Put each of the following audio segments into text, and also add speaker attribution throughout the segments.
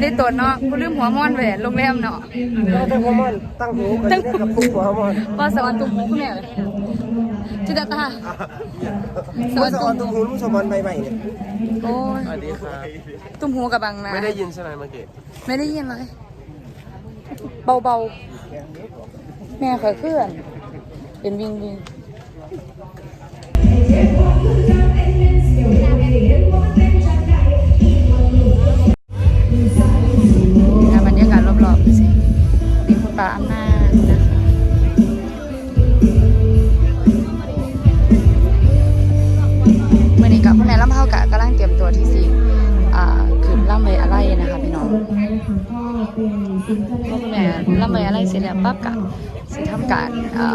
Speaker 1: ได้ตัวเนาะกูลืมหัวม่อนแหวนโรงแรมเนาะ
Speaker 2: ก็ตั้งหัวมันตั้งหูกันเนี่ยกับปุ๊บหัวมัน
Speaker 1: ว่าสวรรค์ตุ้มหูคุณแม่เลยจิตตาสวรรค์
Speaker 2: ส
Speaker 1: ตุ้
Speaker 2: อ
Speaker 1: ม
Speaker 2: นตุ้มหูลูกสมบันใบใหม่เนี่ย
Speaker 1: โอ้ย
Speaker 3: สวัสดีครับ
Speaker 1: ตุ้มหูกับบังนะ
Speaker 3: ไม่ได้ยินใช่ไหมเมื่อกี้
Speaker 1: ไม่ได้ยินเลยเบาๆ แม่เคยเคลื่อน เป็นวิ่งวิ่งง พ่อคุณแม่ล่ำเวยอะไรเสร็จแล้วปั๊บกะสิทำการอ่า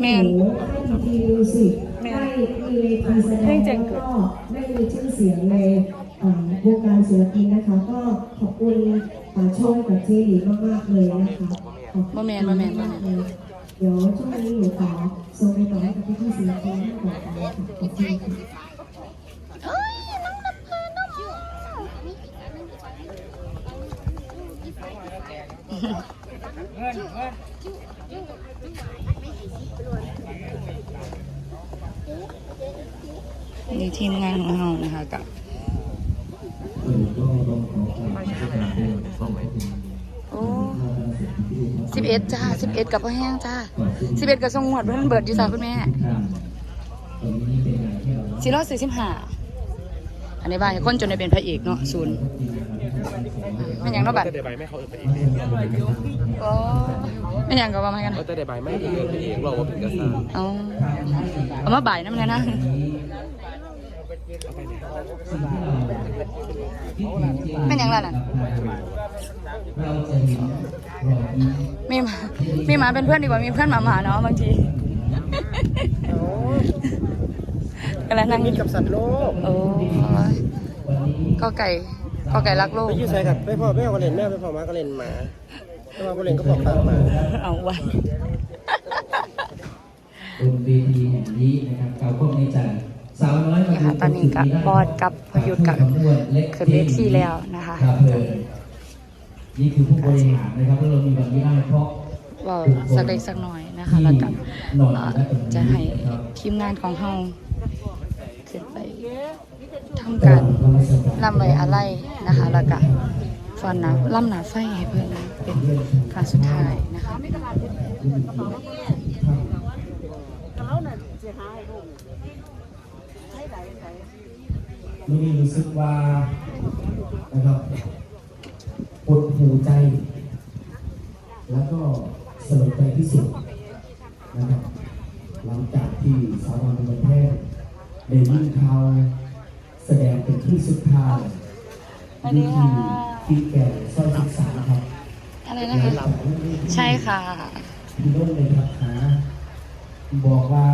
Speaker 1: แม่นแม่นเพลงเจ๋งเกิด
Speaker 4: ได้มีชื่อเสียงในวงการศิลปินนะคะ ก็ขอบคุณเอ่อช่องกับเจลีมากๆเลยนะคะขอบคุณ
Speaker 1: บ่แมนบ่แม่นบ่แมน
Speaker 4: เดี๋ยวช่วงนี้หนูขอส่งไปต่อให้กับพี่ๆศิลปินทั้งหมดนะคะ ขอบคุณค่ะ
Speaker 1: นี่ทีมงานของเรานะคะกับโอ้สิบเอ็ดจ้าสิบเอ็ดกับพ่อแห้งจ้าสิบเอ็ดกับทรงหวดเพิ่นเบิดอยู่จ้าคุณแม่สี่ร้อยสี่สิบห้า อันนี้บ้านคนจนได้เป็นพระเอกเนาะศูนย์ไม่นหยังเนาะบัด
Speaker 3: แต่เดบายไม่เขาเออไปเองเนี่ย
Speaker 1: โอ้ไม่นหยังก็ว่ามากัน
Speaker 3: เออแต่เดบายไม่เออไปเองเราว่าเป็นกระซ่า
Speaker 1: เอาเอามาบ่ายน้ำเลยนะไม่นหยังล่ะน่ะมีหมามีหมาเป็นเพื่อนดีกว่ามีเพื่อนหมาหมาเนาะบางที ก็แล้วนั่ง
Speaker 2: มีกับสัตว์โลก
Speaker 1: โอ้ยก็ไก่ก็ไก่รักโลก
Speaker 2: ไปยืดใส่กับไปพ่อแม่ก็เล่นแม่ไปพ่อมาก็เล่นหมาไปพ่อก็เล่นก็บอกปากหมา
Speaker 1: เอาไว้
Speaker 5: บนเวทีแห่งนี้นะครับเราก็ในใจสาวน้อยมา
Speaker 1: นี่ค่ะตอนนี้กับบอดกับพยุทธ์กับขึ้นเวทีแล้วนะคะ
Speaker 5: ครับผมนี่คือผู้บริหารนะครับแล้วเรามีวันนี้ได้เพราะ
Speaker 1: เว่าสักเล็กสักหน่อยนะคะ แล้วก็เอ่อจะให้ทีมงานของเฮาขึ้นไป ทำการลำไว้อะไรนะคะแล้วก็ฟอนน้ำล่ำหนาไฟให้เพื่อนเป็นครั้งสุดท้ายนะคะ
Speaker 5: นนี้รู้สึกว่านะครับปวดหูใจ แล้วก็สลดใจที่สุดนะครับหลังจากที่สาววันเป็นแพท ได้ยินข่าวแสดงเป็นที่สุดท้าย
Speaker 1: สวัสดีค่ะ
Speaker 5: ที่แก่ซอยศึกษาครับ
Speaker 1: อะไรนะคะ ใช่ค่ะ
Speaker 5: พี่น้องเลยครับหาบอกว่า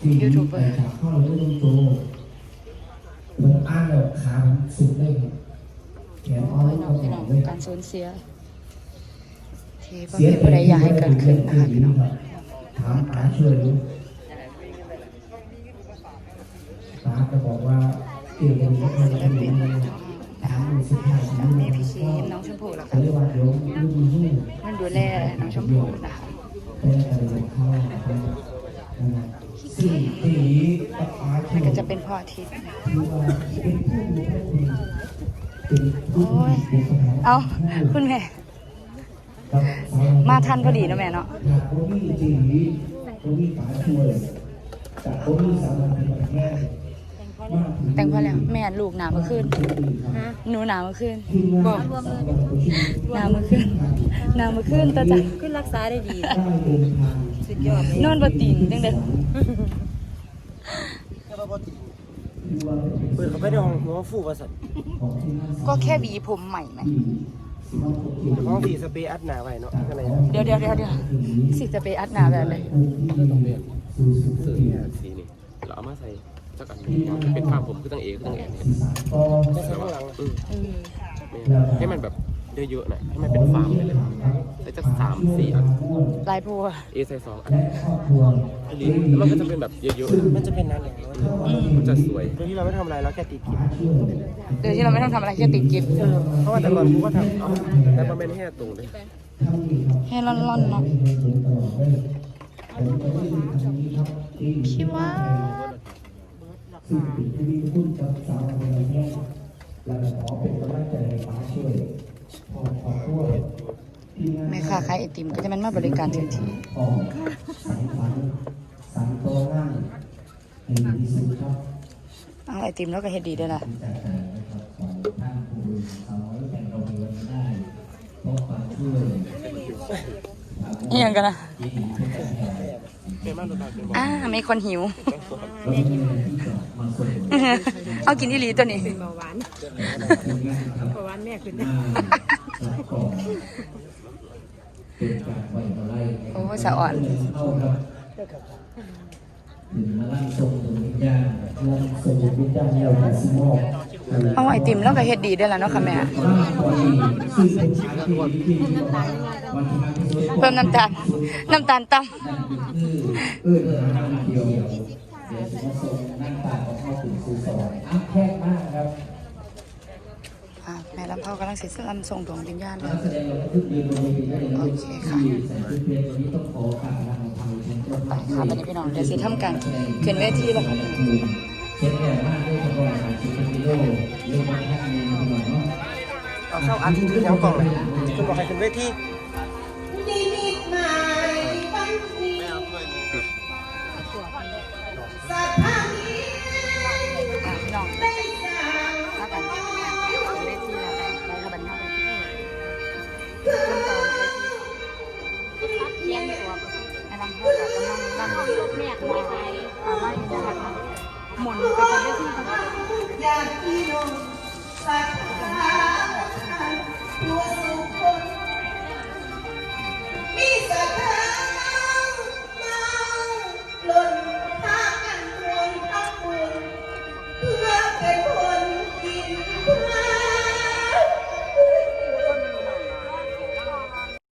Speaker 5: ที่
Speaker 1: ยูทูบเบอร์
Speaker 5: ไปจากข้อเราไม่ต้องโตผมอ้างแล้วขาผมสุดเลยครับแขนอ่อน
Speaker 1: โอ้ย
Speaker 5: แล้
Speaker 1: น้
Speaker 5: ว
Speaker 1: อง
Speaker 5: ก็
Speaker 1: พี่
Speaker 5: ห
Speaker 1: น้
Speaker 5: อ
Speaker 1: อง
Speaker 5: มเลย
Speaker 1: การสูญเสียที่พ่อแม่บ่ได้อยากให้เกิดขึ้นนะคะพี่น้อง
Speaker 5: ถามหาช่วยดูตาก็บอกว่าเกี่ยวกับเรื่องอะไรไม่รู้ถามดูสุดท้ายฉัน
Speaker 1: มี
Speaker 5: ไม่
Speaker 1: พี่
Speaker 5: รู้
Speaker 1: ชีมน้องชมพู่แล้ว
Speaker 5: เขา
Speaker 1: ก็
Speaker 5: เรียกว่าเดี๋ยวลูกมีหู
Speaker 1: มันดูแลน้องชมพู่นะคะ
Speaker 5: เป็นอะไรของเขานะครับซึ่งที่นี้ปัญหา
Speaker 1: แล้ว
Speaker 5: ที่
Speaker 1: ก็จะเป็นพ่ออาทิตย์
Speaker 5: ที่ว่าเป็นผู้ดูแลเป็นผู้
Speaker 1: โอ้ยเอาคุณแม่มาทันพอดีนะแม่เนาะ
Speaker 5: หากผมมีจริงนี้ผมมีป๋าช่วยแต่ผมมีสามีเป็นแม่มาก
Speaker 1: แต่งพอแล้วแม่ลูกหนาเมื่อคืนหนูหนาเมื่อคืนบอกหนาเมื่อคืนหนาเมื่อคืนแต่จ้ะ
Speaker 4: ขึ้นรักษาได้ดี
Speaker 5: ได้เดินทาง
Speaker 4: สุดยอด
Speaker 1: นอนบนตีนจังเด้อ
Speaker 2: เปิดเขาไปในห้องหัวฟูประสัตว์
Speaker 1: ก็แค่หวีผมใหม่ไหม
Speaker 2: ห้องสีสเปรย์อัดหนาไว้เนาะข้างใน
Speaker 1: เดี๋ยวเดี๋ยวเดี๋ยวเดี๋ยวสิจะไปอัดหนาแบบไหน
Speaker 3: ต้องเรียนสื่อเนี่ยสีนี่เราเอามาใส่ สักอันหนึ่งเป็นภาพผมคือตั้งเอคือตั้งแอนเนี่ย
Speaker 5: ก็
Speaker 2: แค่ข้างหลัง
Speaker 3: อืม
Speaker 1: เออ
Speaker 3: ให้มันแบบเยอะๆหน่อยให้มันเป็นฟาร์มไปเลย
Speaker 5: แต่จะสามสี่อัน
Speaker 1: ลายบัว
Speaker 5: เอใส่สองอัน
Speaker 2: และครอบครัว
Speaker 5: อันนี้แล้วมันก็จะเป็นแบบเยอะๆ
Speaker 4: มันจะเป็นนานแหละ
Speaker 5: มันจะสวย
Speaker 4: โดยที่เราไม่ทำอะไรเราแค่ติดกิน
Speaker 1: โดยที่เราไม่ต้องทำอะไรแค่ติดกิฟต์
Speaker 4: เออเพราะว่าแต่ก่อนกูก็ทำเอา
Speaker 5: แต่มันเป็นแค่ตรงเลย
Speaker 1: ให้ร่อนๆเนาะพี่ว่า
Speaker 2: ซึ่งเป็นผู้มีคุณกับสาวคนนี้และขอเป็นกำลังใจให้ป้าช่วยขอขอโทษที่งาน
Speaker 1: แม่ค้าขายไอติมก็จะมันมาบริการถึงที่
Speaker 2: ของสายฝันสายโตง่ายให้ดีที่สุดครับ
Speaker 1: เอาไอติมแล้วก็เฮ็ดดีด้วยล่ะ
Speaker 2: จากใจนะครับของท่านผู้สาวแต่งเราในวันนี้ได้เพราะความช่วย
Speaker 1: นี่ยังกันนะ
Speaker 2: ที่ดีเพื่ อ่า
Speaker 1: มีคนหิว
Speaker 2: เราไม่มีอาส่ง
Speaker 1: เอากินอีหลีตัวนี้
Speaker 6: เบาหวาน
Speaker 2: ทีมงานครับ
Speaker 6: เบาหวานแม่ขึ้น
Speaker 2: มารับของเป็นการปล่อยอะไร
Speaker 1: โอ้สะอ่อน
Speaker 2: เอง
Speaker 1: เอาไอติมแล้วก็เฮ็ดดีได้วยล่ะเนาะค่ะแม่
Speaker 2: เพิ่
Speaker 1: มน้ำตาล น้ำตาลต่ำ
Speaker 2: เออเออทางเดียวเดี๋ยวจะมาส่งนั่งตาของเข้าถึงสู่สวรรค์อัพแคบมากครับำ
Speaker 1: อ่าแม่ลำเผากำลังสิลำส่งดวงวิญญาณ
Speaker 2: นั
Speaker 1: แล้ว
Speaker 2: กแสดงเราก็ขึ้นเดินบนเวทีได้เลยนะ
Speaker 1: โอเคค่ะ
Speaker 2: ที่ใส่ชุดเพลงวันนี้ต้องขอฝากทางทางชมรม
Speaker 1: ไปค่ะวันนี้พี่น้องเดี๋ยวสิทำการขึ้นเวทีแล้วค่ะ
Speaker 2: เช็ดแรงมากด้วยกระบอกสามสิบกิโลเรื่องมาแค่นี้พี่น้อเนาะ
Speaker 4: เอาเข้าอันขึ้นแถวกล่องเลยคุณบอกให้ขึ้นเวที
Speaker 7: หมุนไป
Speaker 1: จนเวทีค่ะ
Speaker 7: อยา